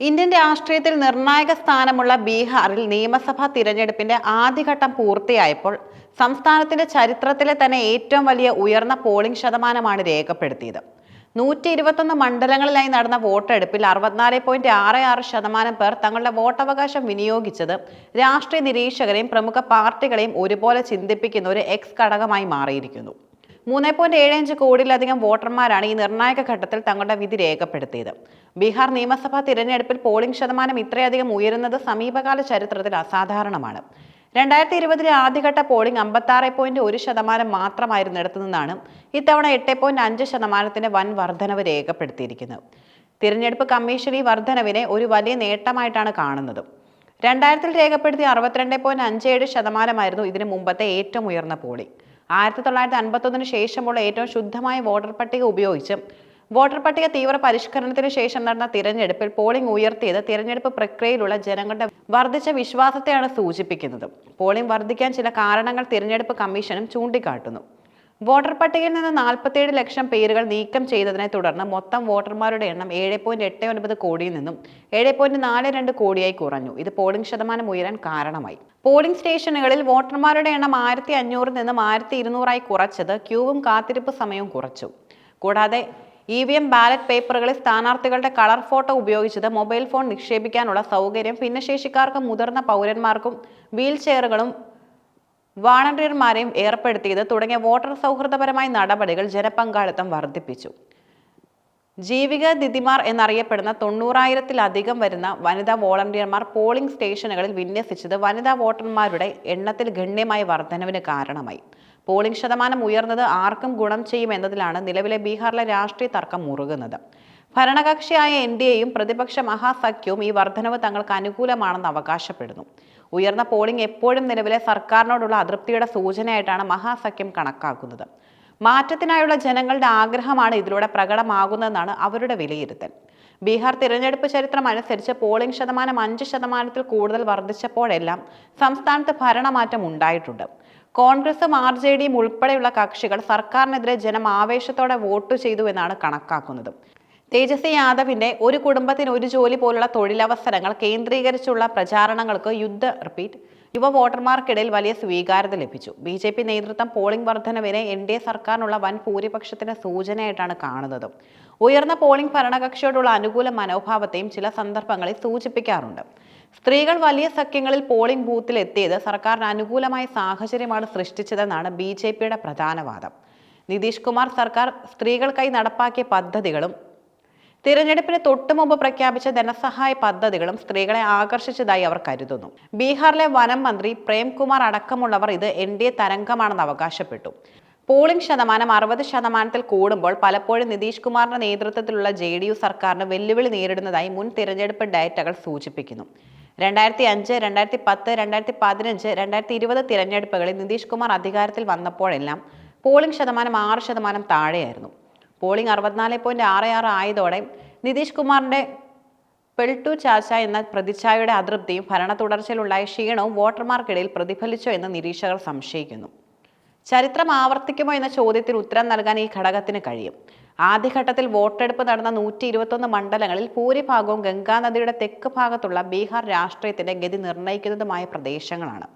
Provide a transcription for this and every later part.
Indian രാഷ്ട്രീയത്തിൽ നിർണായക സ്ഥാനമുള്ള ബീഹാറിൽ നിയമസഭാ തിരഞ്ഞെടുപ്പിന്റെ ആദ്യഘട്ടം പൂർത്തിയായപ്പോൾ സംസ്ഥാനത്തിന്റെ ചരിത്രത്തിലെ തന്നെ ഏറ്റവും വലിയ ഉയർന്ന പോളിംഗ് ശതമാനമാണ് രേഖപ്പെടുത്തിയത്. നൂറ്റി ഇരുപത്തൊന്ന് മണ്ഡലങ്ങളിലായി നടന്ന വോട്ടെടുപ്പിൽ അറുപത്തിനാല് പോയിന്റ് ആറ് ആറ് ശതമാനം പേർ തങ്ങളുടെ വോട്ടവകാശം വിനിയോഗിച്ചത് രാഷ്ട്രീയ നിരീക്ഷകരെയും പ്രമുഖ പാർട്ടികളെയും ഒരുപോലെ ചിന്തിപ്പിക്കുന്ന ഒരു എക്സ് ഘടകമായി മാറിയിരിക്കുന്നു. മൂന്ന് പോയിന്റ് ഏഴ് അഞ്ച് കോടിയിലധികം വോട്ടർമാരാണ് ഈ നിർണായക ഘട്ടത്തിൽ തങ്ങളുടെ വിധി രേഖപ്പെടുത്തിയത്. ബീഹാർ നിയമസഭാ തിരഞ്ഞെടുപ്പിൽ പോളിംഗ് ശതമാനം ഇത്രയധികം ഉയരുന്നത് സമീപകാല ചരിത്രത്തിൽ അസാധാരണമാണ്. രണ്ടായിരത്തി ഇരുപതിലെ ആദ്യഘട്ട പോളിംഗ് അമ്പത്താറ് പോയിന്റ് ഒരു ശതമാനം മാത്രമായിരുന്നു നിന്നാണ് ഇത്തവണ എട്ട് പോയിന്റ് അഞ്ച് ശതമാനത്തിന്റെ വൻ വർധനവ് രേഖപ്പെടുത്തിയിരിക്കുന്നത്. തിരഞ്ഞെടുപ്പ് കമ്മീഷൻ ഈ വർധനവിനെ ഒരു വലിയ നേട്ടമായിട്ടാണ് കാണുന്നത്. രണ്ടായിരത്തിൽ രേഖപ്പെടുത്തിയ അറുപത്തിരണ്ട് പോയിന്റ് അഞ്ച് ഏഴ് ശതമാനമായിരുന്നു ഇതിനു മുമ്പത്തെ ഏറ്റവും ഉയർന്ന പോളിംഗ്. ആയിരത്തി തൊള്ളായിരത്തി അൻപത്തൊന്നിന് ശേഷമുള്ള ഏറ്റവും ശുദ്ധമായ വോട്ടർ പട്ടിക ഉപയോഗിച്ച് വോട്ടർ പട്ടിക തീവ്ര പരിഷ്കരണത്തിന് ശേഷം നടന്ന തിരഞ്ഞെടുപ്പിൽ പോളിംഗ് ഉയർത്തിയത് തിരഞ്ഞെടുപ്പ് പ്രക്രിയയിലുള്ള ജനങ്ങളുടെ വർദ്ധിച്ച വിശ്വാസത്തെയാണ് സൂചിപ്പിക്കുന്നത്. പോളിംഗ് വർദ്ധിക്കാൻ ചില കാരണങ്ങൾ തിരഞ്ഞെടുപ്പ് കമ്മീഷനും ചൂണ്ടിക്കാട്ടുന്നു. വോട്ടർ പട്ടികയിൽ നിന്ന് നാൽപ്പത്തിയേഴ് ലക്ഷം പേരുകൾ നീക്കം ചെയ്തതിനെ തുടർന്ന് മൊത്തം വോട്ടർമാരുടെ എണ്ണം ഏഴ് പോയിന്റ് എട്ട് ഒൻപത് കോടിയിൽ നിന്നും ഏഴ് പോയിന്റ് നാല് രണ്ട് കോടിയായി കുറഞ്ഞു. ഇത് പോളിംഗ് ശതമാനം ഉയരാൻ കാരണമായി. പോളിംഗ് സ്റ്റേഷനുകളിൽ വോട്ടർമാരുടെ എണ്ണം ആയിരത്തി അഞ്ഞൂറിൽ നിന്നും ആയിരത്തി ഇരുന്നൂറായി കുറച്ചത് ക്യൂവും കാത്തിരിപ്പ് സമയവും കുറച്ചു. കൂടാതെ ഇ വി എം ബാലറ്റ് പേപ്പറുകളിൽ സ്ഥാനാർത്ഥികളുടെ കളർ ഫോട്ടോ ഉപയോഗിച്ചത് മൊബൈൽ ഫോൺ നിക്ഷേപിക്കാനുള്ള സൗകര്യം ഭിന്നശേഷിക്കാർക്കും മുതിർന്ന പൗരന്മാർക്കും വീൽ ചെയറുകളും വാളണ്ടിയർമാരെയും ഏർപ്പെടുത്തിയത് തുടങ്ങിയ വോട്ടർ സൗഹൃദപരമായ നടപടികൾ ജനപങ്കാളിത്തം വർദ്ധിപ്പിച്ചു. ജീവിക ദിദിമാർ എന്നറിയപ്പെടുന്ന തൊണ്ണൂറായിരത്തിലധികം വരുന്ന വനിതാ വോളണ്ടിയർമാർ പോളിംഗ് സ്റ്റേഷനുകളിൽ വിന്യസിച്ചത് വനിതാ വോട്ടർമാരുടെ എണ്ണത്തിൽ ഗണ്യമായ വർധനവിന് കാരണമായി. പോളിംഗ് ശതമാനം ഉയർന്നത് ആർക്കും ഗുണം ചെയ്യുമെന്നതിലാണ് നിലവിലെ ബീഹാറിലെ രാഷ്ട്രീയ തർക്കം മുറുകുന്നത്. ഭരണകക്ഷിയായ എൻ ഡി എയും പ്രതിപക്ഷ മഹാസഖ്യവും ഈ വർധനവ് തങ്ങൾക്ക് അനുകൂലമാണെന്ന് അവകാശപ്പെടുന്നു. ഉയർന്ന പോളിംഗ് എപ്പോഴും നിലവിലെ സർക്കാരിനോടുള്ള അതൃപ്തിയുടെ സൂചനയായിട്ടാണ് മഹാസഖ്യം കണക്കാക്കുന്നത്. മാറ്റത്തിനായുള്ള ജനങ്ങളുടെ ആഗ്രഹമാണ് ഇതിലൂടെ പ്രകടമാകുന്നതെന്നാണ് അവരുടെ വിലയിരുത്തൽ. ബീഹാർ തിരഞ്ഞെടുപ്പ് ചരിത്രം അനുസരിച്ച് പോളിംഗ് ശതമാനം അഞ്ച് ശതമാനത്തിൽ കൂടുതൽ വർദ്ധിച്ചപ്പോഴെല്ലാം സംസ്ഥാനത്ത് ഭരണമാറ്റം ഉണ്ടായിട്ടുണ്ട്. കോൺഗ്രസും ആർ ജെ ഡിയും ഉൾപ്പെടെയുള്ള കക്ഷികൾ സർക്കാരിനെതിരെ ജനം ആവേശത്തോടെ വോട്ട് ചെയ്തു എന്നാണ് കണക്കാക്കുന്നത്. തേജസ്വി യാദവിന്റെ ഒരു കുടുംബത്തിന് ഒരു ജോലി പോലുള്ള തൊഴിലവസരങ്ങൾ കേന്ദ്രീകരിച്ചുള്ള പ്രചാരണങ്ങൾക്ക് യുദ്ധ റിപ്പീറ്റ് യുവ വോട്ടർമാർക്കിടയിൽ വലിയ സ്വീകാര്യത ലഭിച്ചു. ബി ജെ പി നേതൃത്വം പോളിംഗ് വർധനവിനെ എൻ ഡി എ സർക്കാരിനുള്ള വൻ ഭൂരിപക്ഷത്തിന്റെ സൂചനയായിട്ടാണ് കാണുന്നത്. ഉയർന്ന പോളിംഗ് ഭരണകക്ഷിയോടുള്ള അനുകൂല മനോഭാവത്തെയും ചില സന്ദർഭങ്ങളിൽ സൂചിപ്പിക്കാറുണ്ട്. സ്ത്രീകൾ വലിയ സഖ്യങ്ങളിൽ പോളിംഗ് ബൂത്തിൽ എത്തിയത് സർക്കാരിന് അനുകൂലമായ സാഹചര്യമാണ് സൃഷ്ടിച്ചതെന്നാണ് ബി ജെ പിയുടെ പ്രധാന വാദം. നിതീഷ് കുമാർ സർക്കാർ സ്ത്രീകൾക്കായി നടപ്പാക്കിയ പദ്ധതികളും തിരഞ്ഞെടുപ്പിന് തൊട്ടുമുമ്പ് പ്രഖ്യാപിച്ച ധനസഹായ പദ്ധതികളും സ്ത്രീകളെ ആകർഷിച്ചതായി അവർ കരുതുന്നു. ബീഹാറിലെ വനം മന്ത്രി പ്രേംകുമാർ അടക്കമുള്ളവർ ഇത് എൻ ഡി എ തരംഗമാണെന്ന് അവകാശപ്പെട്ടു. പോളിംഗ് ശതമാനം അറുപത് ശതമാനത്തിൽ കൂടുമ്പോൾ പലപ്പോഴും നിതീഷ് കുമാറിന്റെ നേതൃത്വത്തിലുള്ള ജെ ഡി യു സർക്കാരിന് വെല്ലുവിളി നേരിടുന്നതായി മുൻ തിരഞ്ഞെടുപ്പ് ഡയറ്റകൾ സൂചിപ്പിക്കുന്നു. രണ്ടായിരത്തി അഞ്ച് രണ്ടായിരത്തി പത്ത് രണ്ടായിരത്തി പതിനഞ്ച് രണ്ടായിരത്തി ഇരുപത് തിരഞ്ഞെടുപ്പുകളിൽ നിതീഷ് കുമാർ അധികാരത്തിൽ വന്നപ്പോഴെല്ലാം പോളിംഗ് ശതമാനം ആറ് ശതമാനം താഴെയായിരുന്നു. പോളിംഗ് അറുപത്തിനാല് പോയിന്റ് ആറ് ആറ് ആയതോടെ നിതീഷ് കുമാറിന്റെ പെൾട്ടു ചാച്ച എന്ന പ്രതിച്ഛായയുടെ അതൃപ്തിയും ഭരണ തുടർച്ചയിലുണ്ടായ ക്ഷീണവും വോട്ടർമാർക്കിടയിൽ പ്രതിഫലിച്ചോ എന്ന് നിരീക്ഷകർ സംശയിക്കുന്നു. ചരിത്രം ആവർത്തിക്കുമോ എന്ന ചോദ്യത്തിന് ഉത്തരം നൽകാൻ ഈ ഘടകത്തിന് കഴിയും. ആദ്യഘട്ടത്തിൽ വോട്ടെടുപ്പ് നടന്ന നൂറ്റി ഇരുപത്തൊന്ന് മണ്ഡലങ്ങളിൽ ഭൂരിഭാഗവും ഗംഗാനദിയുടെ തെക്ക് ഭാഗത്തുള്ള ബീഹാർ രാഷ്ട്രീയത്തിന്റെ ഗതി നിർണയിക്കുന്നതുമായ പ്രദേശങ്ങളാണ്.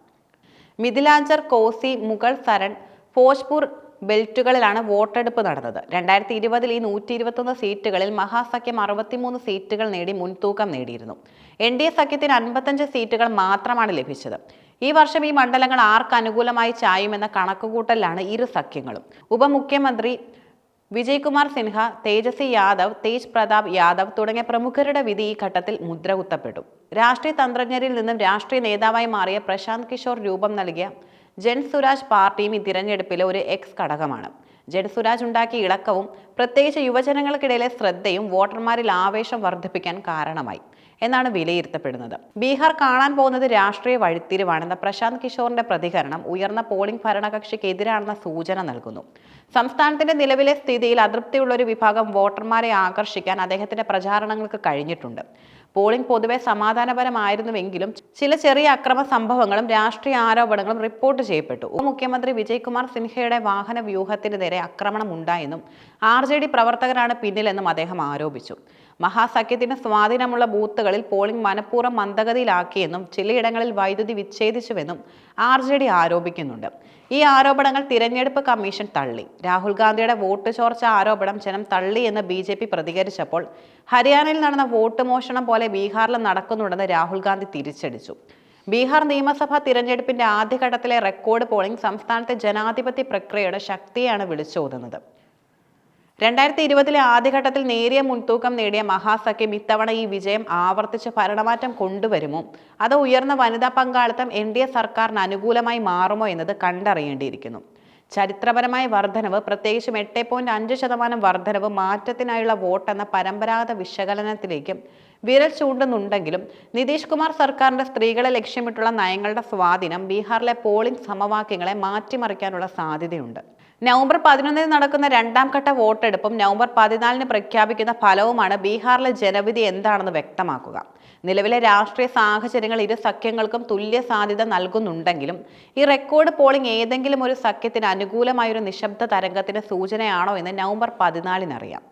മിഥിലാഞ്ചർ കോസി മുഗൾ സരൺ ഭോജ്പൂർ ബെൽറ്റുകളിലാണ് വോട്ടെടുപ്പ് നടന്നത്. രണ്ടായിരത്തി ഇരുപതിൽ ഈ നൂറ്റി ഇരുപത്തൊന്ന് സീറ്റുകളിൽ മഹാസഖ്യം അറുപത്തിമൂന്ന് സീറ്റുകൾ നേടി മുൻതൂക്കം നേടിയിരുന്നു. എൻ ഡി എ സഖ്യത്തിന് അൻപത്തഞ്ച് സീറ്റുകൾ മാത്രമാണ് ലഭിച്ചത്. ഈ വർഷം ഈ മണ്ഡലങ്ങൾ ആർക്ക് അനുകൂലമായി ചായുമെന്ന കണക്കുകൂട്ടലിലാണ് ഇരു സഖ്യങ്ങളും. ഉപമുഖ്യമന്ത്രി വിജയ്കുമാർ സിൻഹ തേജസ്വി യാദവ് തേജ് പ്രതാപ് യാദവ് തുടങ്ങിയ പ്രമുഖരുടെ വിധി ഈ ഘട്ടത്തിൽ മുദ്രകുത്തപ്പെട്ടു. രാഷ്ട്രീയ തന്ത്രജ്ഞരിൽ നിന്നും രാഷ്ട്രീയ നേതാവായി മാറിയ പ്രശാന്ത് കിഷോർ രൂപം നൽകിയ ജൻ സുരാജ് പാർട്ടിയും ഈ തിരഞ്ഞെടുപ്പിലെ ഒരു എക്സ് ഘടകമാണ്. ജൻ സുരാജ് ഉണ്ടാക്കിയ ഇളക്കവും പ്രത്യേകിച്ച് യുവജനങ്ങൾക്കിടയിലെ ശ്രദ്ധയും വോട്ടർമാരിൽ ആവേശം വർദ്ധിപ്പിക്കാൻ കാരണമായി എന്നാണ് വിലയിരുത്തപ്പെടുന്നത്. ബീഹാർ കാണാൻ പോകുന്നത് രാഷ്ട്രീയ വഴിത്തിരിവാണെന്ന പ്രശാന്ത് കിഷോറിന്റെ പ്രതികരണം ഉയർന്ന പോളിംഗ് ഭരണകക്ഷിക്കെതിരാണെന്ന സൂചന നൽകുന്നു. സംസ്ഥാനത്തിന്റെ നിലവിലെ സ്ഥിതിയിൽ അതൃപ്തിയുള്ള ഒരു വിഭാഗം വോട്ടർമാരെ ആകർഷിക്കാൻ അദ്ദേഹത്തിന്റെ പ്രചാരണങ്ങൾക്ക് കഴിഞ്ഞിട്ടുണ്ട്. പോളിംഗ് പൊതുവെ സമാധാനപരമായിരുന്നുവെങ്കിലും ചില ചെറിയ അക്രമ സംഭവങ്ങളും രാഷ്ട്രീയ ആരോപണങ്ങളും റിപ്പോർട്ട് ചെയ്യപ്പെട്ടു. ഉപമുഖ്യമന്ത്രി വിജയ്കുമാർ സിൻഹയുടെ വാഹന വ്യൂഹത്തിന് നേരെ ആക്രമണം ഉണ്ടായെന്നും ആർ ജെ ഡി പ്രവർത്തകരാണ് പിന്നിലെന്നും അദ്ദേഹം ആരോപിച്ചു. മഹാസഖ്യത്തിന് സ്വാധീനമുള്ള ബൂത്തുകളിൽ പോളിംഗ് മനഃപൂർവം മന്ദഗതിയിലാക്കിയെന്നും ചിലയിടങ്ങളിൽ വൈദ്യുതി വിച്ഛേദിച്ചുവെന്നും ആർ ജെ ഡി ആരോപിക്കുന്നുണ്ട്. ഈ ആരോപണങ്ങൾ തിരഞ്ഞെടുപ്പ് കമ്മീഷൻ തള്ളി. രാഹുൽ ഗാന്ധിയുടെ വോട്ട് ചോർച്ച ആരോപണം ജനം തള്ളി എന്ന് ബി ജെ പി പ്രതികരിച്ചപ്പോൾ ഹരിയാനയിൽ നടന്ന വോട്ട് മോഷണം പോലെ ബീഹാറിലും നടക്കുന്നുണ്ടെന്ന് രാഹുൽ ഗാന്ധി തിരിച്ചടിച്ചു. ബീഹാർ നിയമസഭാ തിരഞ്ഞെടുപ്പിന്റെ ആദ്യഘട്ടത്തിലെ റെക്കോർഡ് പോളിംഗ് സംസ്ഥാനത്തെ ജനാധിപത്യ പ്രക്രിയയുടെ ശക്തിയാണ് വിളിച്ചോതുന്നത്. രണ്ടായിരത്തി ഇരുപതിലെ ആദ്യഘട്ടത്തിൽ നേരിയ മുൻതൂക്കം നേടിയ മഹാസഖ്യം ഇത്തവണ ഈ വിജയം ആവർത്തിച്ച് ഭരണമാറ്റം കൊണ്ടുവരുമോ? അതോ ഉയർന്ന വനിതാ പങ്കാളിത്തം എൻ ഡി എ സർക്കാരിന് അനുകൂലമായി മാറുമോ എന്നത് കണ്ടറിയേണ്ടിയിരിക്കുന്നു. ചരിത്രപരമായ വർധനവ് പ്രത്യേകിച്ചും എട്ട് പോയിന്റ് അഞ്ച് ശതമാനം വർധനവ് മാറ്റത്തിനായുള്ള വോട്ട് എന്ന പരമ്പരാഗത വിശകലനത്തിലേക്കും വിരൽ ചൂണ്ടുന്നുണ്ടെങ്കിലും നിതീഷ് കുമാർ സർക്കാരിന്റെ സ്ത്രീകളെ ലക്ഷ്യമിട്ടുള്ള നയങ്ങളുടെ സ്വാധീനം ബീഹാറിലെ പോളിംഗ് സമവാക്യങ്ങളെ മാറ്റിമറിക്കാനുള്ള സാധ്യതയുണ്ട്. നവംബർ പതിനൊന്നിന് നടക്കുന്ന രണ്ടാം ഘട്ട വോട്ടെടുപ്പും നവംബർ പതിനാലിന് പ്രഖ്യാപിക്കുന്ന ഫലവുമാണ് ബീഹാറിലെ ജനവിധി എന്താണെന്ന് വ്യക്തമാക്കുക. നിലവിലെ രാഷ്ട്രീയ സാഹചര്യങ്ങൾ ഇരു സഖ്യങ്ങൾക്കും തുല്യ സാധ്യത നൽകുന്നുണ്ടെങ്കിലും ഈ റെക്കോർഡ് പോളിംഗ് ഏതെങ്കിലും ഒരു സഖ്യത്തിന് അനുകൂലമായൊരു നിശബ്ദ തരംഗത്തിന് സൂചനയാണോ എന്ന് നവംബർ പതിനാലിനറിയാം.